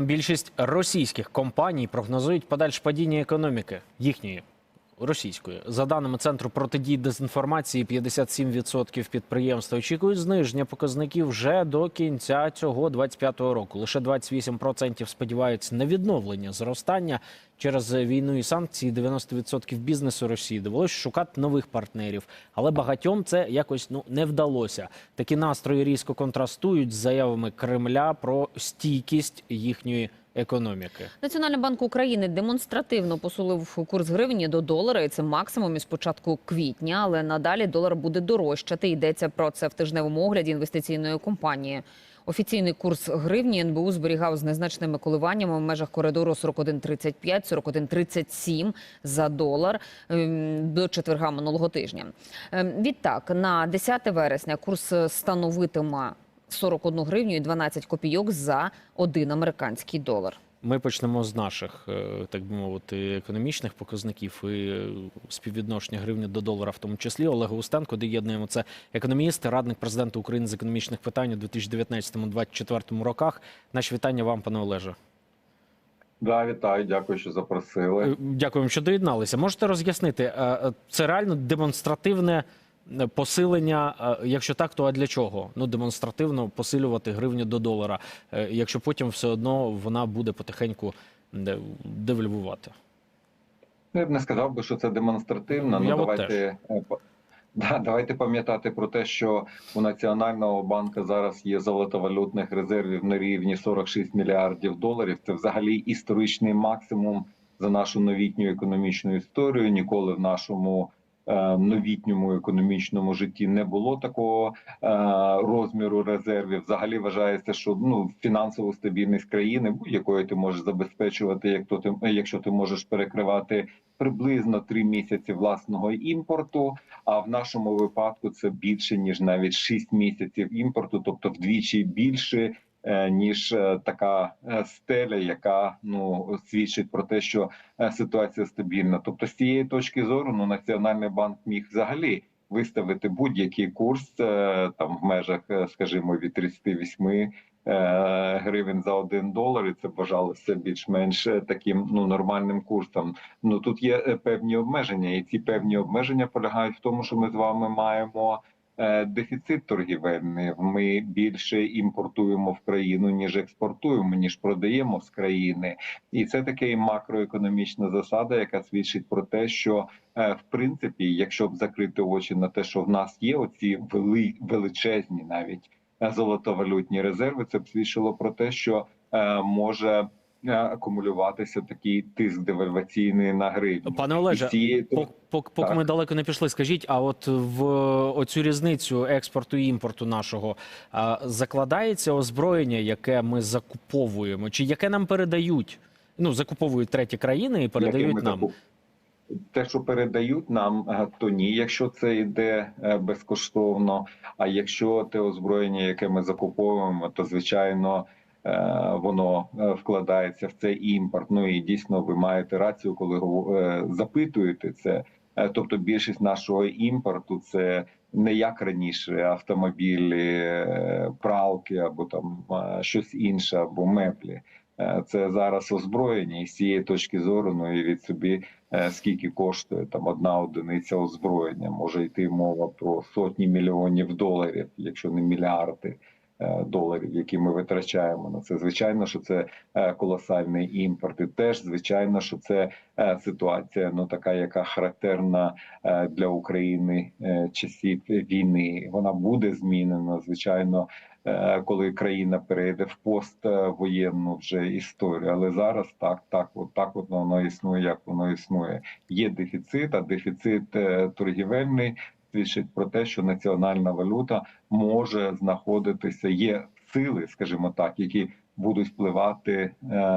Більшість російських компаній прогнозують подальше падіння економіки їхньої російської. За даними центру протидії дезінформації, 57% підприємств очікують зниження показників вже до кінця цього 25-го року. Лише 28% сподіваються на відновлення зростання через війну і санкції. 90% бізнесу Росії довелося шукати нових партнерів, але багатьом це якось ну не вдалося. Такі настрої різко контрастують з заявами Кремля про стійкість їхньої економіки. Національний банк України демонстративно посулив курс гривні до долара, і це максимум із початку квітня. Але надалі долар буде дорожчати. Йдеться про це в тижневому огляді інвестиційної компанії. Офіційний курс гривні НБУ зберігав з незначними коливаннями в межах коридору 41,35, 41,37 за долар ем, до четверга минулого тижня. Ем, Відтак, на 10 вересня курс становитиме 41 гривню і 12 копійок за один американський долар. Ми почнемо з наших, е, так би мовити, економічних показників і е, співвідношення гривні до долара, в тому числі Олега Устенко, доєднуємо це економіст, радник президента України з економічних питань у 2019-2024 роках. Наші вітання вам, пане Олеже. Да, вітаю, дякую, що запросили. Е, Дякуємо, що доєдналися. Можете роз'яснити, це реально демонстративне посилення? Е, Якщо так, то а для чого? Ну, демонстративно посилювати гривню до долара, е, якщо потім все одно вона буде потихеньку де- девальвувати. Я б не сказав би, що це демонстративно. Ну давайте е, да, давайте пам'ятати про те, що у Національного банку зараз є золотовалютних резервів на рівні 46 мільярдів доларів. Це взагалі історичний максимум за нашу новітню економічну історію. Ніколи в нашому новітньому економічному житті не було такого е, розміру резервів. Взагалі вважається, що ну фінансову стабільність країни будь-якої ти можеш забезпечувати, як то ти, якщо ти можеш перекривати приблизно три місяці власного імпорту. А в нашому випадку це більше ніж навіть 6 місяців імпорту, тобто вдвічі більше. Е, Ніж е, така е, стеля, яка ну свідчить про те, що ситуація стабільна. Тобто, з цієї точки зору, ну національний банк міг взагалі виставити будь-який курс там в межах, скажімо, від 38 е, гривень за один долар, і це вважалося більш-менш таким ну нормальним курсом. Ну тут є певні обмеження, і ці певні обмеження полягають в тому, що ми з вами маємо. Е, Дефіцит торгівельний. Ми більше імпортуємо в країну ніж експортуємо, ніж продаємо з країни, і це таке макроекономічна засада, яка свідчить про те, що е, в принципі, якщо б закрити очі на те, що в нас є оці вели, величезні навіть е, золотовалютні резерви, це б свідчило про те, що може акумулюватися такий тиск девальваційний на гривню. Пане Олеже, цієї Пок- пок- Поки Так. ми далеко не пішли, скажіть, а от в оцю різницю експорту і імпорту нашого а, закладається озброєння, яке ми закуповуємо, чи яке нам передають? Ну, закуповують треті країни і передають нам. закуп- Те, що передають нам, е, то ні, якщо це йде е, безкоштовно. А якщо те озброєння, яке ми закуповуємо, то звичайно е, воно е, вкладається в цей імпорт. Ну і дійсно ви маєте рацію, коли е, запитуєте це. Е, Тобто більшість нашого імпорту це не як раніше автомобілі, е, пралки або там е, щось інше, або меблі. Е, Це зараз озброєння, і з цієї точки зору, ну і від собі е, скільки коштує там одна одиниця озброєння. Може йти мова про сотні мільйонів доларів, якщо не мільярди е, доларів, які ми витрачаємо на це. Звичайно, що це е, колосальний імпорт. І теж звичайно, що це е, ситуація, ну така, яка характерна е, для України е, часів війни. Вона буде змінена, звичайно. е, Коли країна перейде в поствоєнну вже історію, але зараз так, так, от так от воно існує, як воно існує. Є дефіцит, а дефіцит е, торгівельний свідчить про те, що національна валюта може знаходитися. Є сили, скажімо так, які будуть впливати е,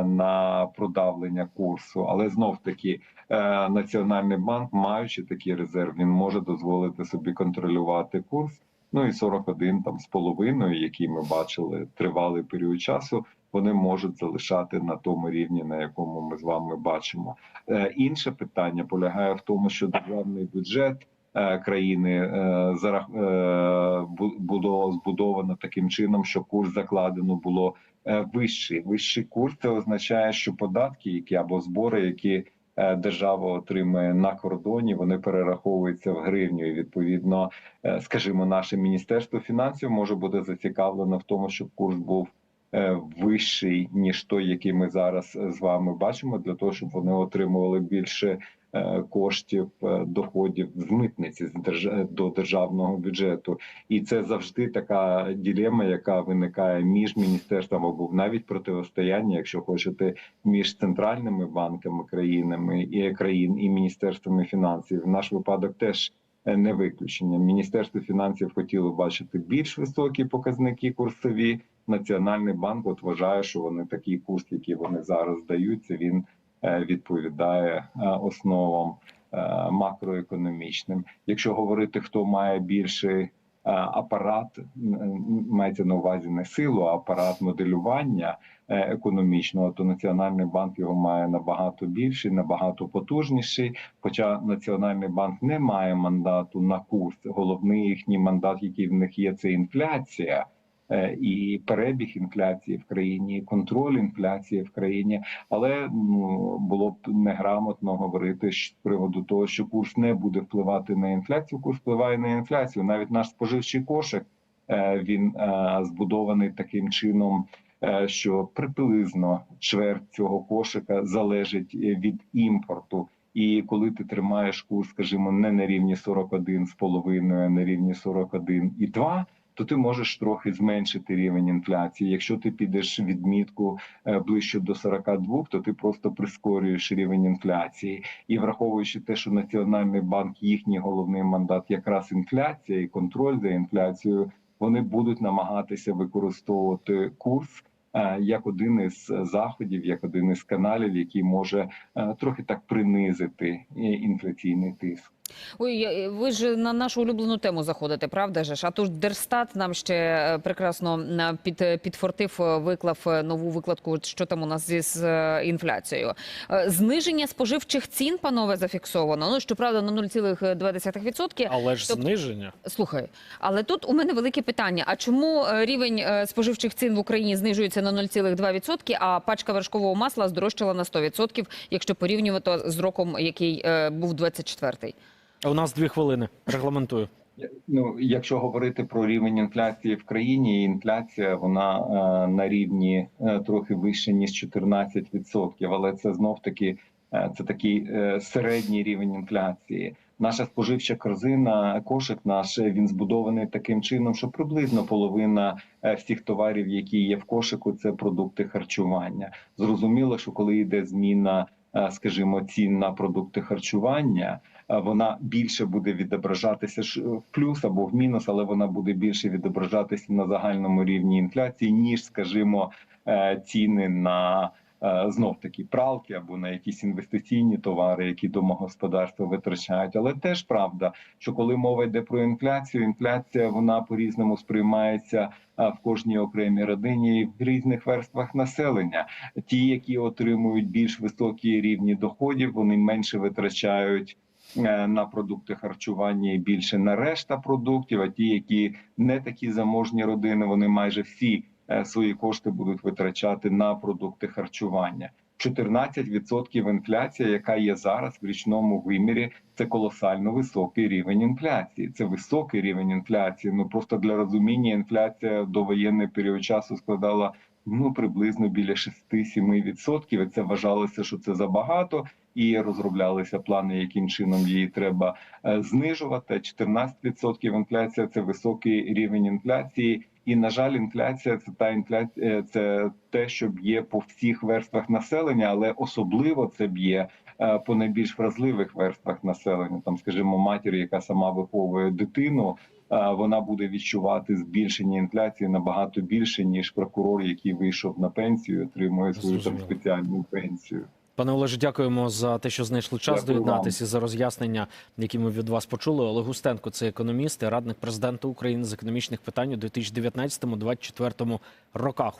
на продавлення курсу. Але знов таки е, національний банк, маючи такий резерв, він може дозволити собі контролювати курс. Ну і 41 там з половиною, який ми бачили тривалий період часу. Вони можуть залишати на тому рівні, на якому ми з вами бачимо. Е, інше питання полягає в тому, що державний бюджет країни е, зарах- е, бу- було збудовано таким чином, що курс закладено було е, вищий. Вищий курс це означає, що податки, які або збори, які е, держава отримує на кордоні, вони перераховуються в гривню. І відповідно, е, скажімо, наше міністерство фінансів може бути зацікавлено в тому, щоб курс був е, вищий ніж той, який ми зараз е, з вами бачимо, для того, щоб вони отримували більше е, коштів е, доходів з митниці держ... до державного бюджету, і це завжди така ділема, яка виникає між міністерством або навіть протистояння, якщо хочете, між центральними банками країнами і країн і міністерствами фінансів. Наш випадок теж. е, Не виключення. Міністерство фінансів хотіло бачити більш високі показники курсові. Національний банк от вважає, що вони такий курс, який вони зараз дають, це він е, відповідає е, основам е, макроекономічним. Якщо говорити, хто має більший е, апарат, мається на увазі не силу, а апарат моделювання е, економічного, то Національний банк його має набагато більший, набагато потужніший. Хоча Національний банк не має мандату на курс. Головний їхній мандат, який в них є, це інфляція. Е, І перебіг інфляції в країні, і контроль інфляції в країні, але ну було б неграмотно говорити з приводу того, що курс не буде впливати на інфляцію. Курс впливає на інфляцію. Навіть наш споживчий кошик е, він е, збудований таким чином, що приблизно чверть цього кошика залежить від імпорту. І коли ти тримаєш курс, скажімо, не на рівні 41,5, а на рівні 41,2, то ти можеш трохи зменшити рівень інфляції. Якщо ти підеш відмітку е, ближче до 42, то ти просто прискорюєш рівень інфляції. І враховуючи те, що Національний банк їхній головний мандат якраз інфляція і контроль за інфляцією, вони будуть намагатися використовувати курс. е, Як один із заходів, як один із каналів, який може е, трохи так принизити інфляційний тиск. Ой, ви ж на нашу улюблену тему заходите, правда ж? А то ж Держстат нам ще е, прекрасно на- під, підфортив, е, виклав е, нову викладку, що там у нас зі з е, інфляцією. Е, Зниження споживчих цін, панове, зафіксовано. Ну, щоправда, на 0,2%. Але ж Тобто- зниження. Слухай, але тут у мене велике питання: а чому е, рівень е, споживчих цін в Україні знижується на 0,2%, а пачка вершкового масла здорожчала на 100%, якщо порівнювати з роком, який е, був 24-й? У нас дві хвилини. Регламентую. Ну, якщо говорити про рівень інфляції в країні, інфляція вона е, на рівні е, трохи вище ніж 14%, але це знов таки е, це такий е, середній рівень інфляції. Наша споживча корзина, кошик наш е, він збудований таким чином, що приблизно половина е, всіх товарів, які є в кошику, це продукти харчування. Зрозуміло, що коли йде зміна, е, скажімо, цін на продукти харчування вона більше буде відображатися в плюс або в мінус, але вона буде більше відображатися на загальному рівні інфляції, ніж, скажімо, е, ціни на знов таки пралки або на якісь інвестиційні товари, які домогосподарства витрачають. Але теж правда, що коли мова йде про інфляцію, інфляція вона по різному сприймається в кожній окремій родині і в різних верствах населення. Ті, які отримують більш високі рівні доходів, вони менше витрачають. Е, На продукти харчування і більше на решта продуктів. А ті, які не такі заможні родини, вони майже всі е, свої кошти будуть витрачати на продукти харчування. 14% інфляція, яка є зараз в річному вимірі, це колосально високий рівень інфляції. Це високий рівень інфляції. Ну просто для розуміння, інфляція до воєнний період часу складала ну приблизно біля 6-7%. І Це вважалося, що це забагато, і розроблялися плани, яким чином її треба е, знижувати. 14% інфляція це високий рівень інфляції. І на жаль, інфляція це та інфляція, це те, що б'є по всіх верствах населення, але особливо це б'є е, по найбільш вразливих верствах населення. Там, скажімо, матір, яка сама виховує дитину, е, вона буде відчувати збільшення інфляції набагато більше ніж прокурор, який вийшов на пенсію, отримує свою там спеціальну пенсію. Пане Олеже, дякуємо за те, що знайшли час Дякую доєднатися за роз'яснення, які ми від вас почули. Олег Устенко, це економіст і радник президента України з економічних питань у 2019-2024 роках.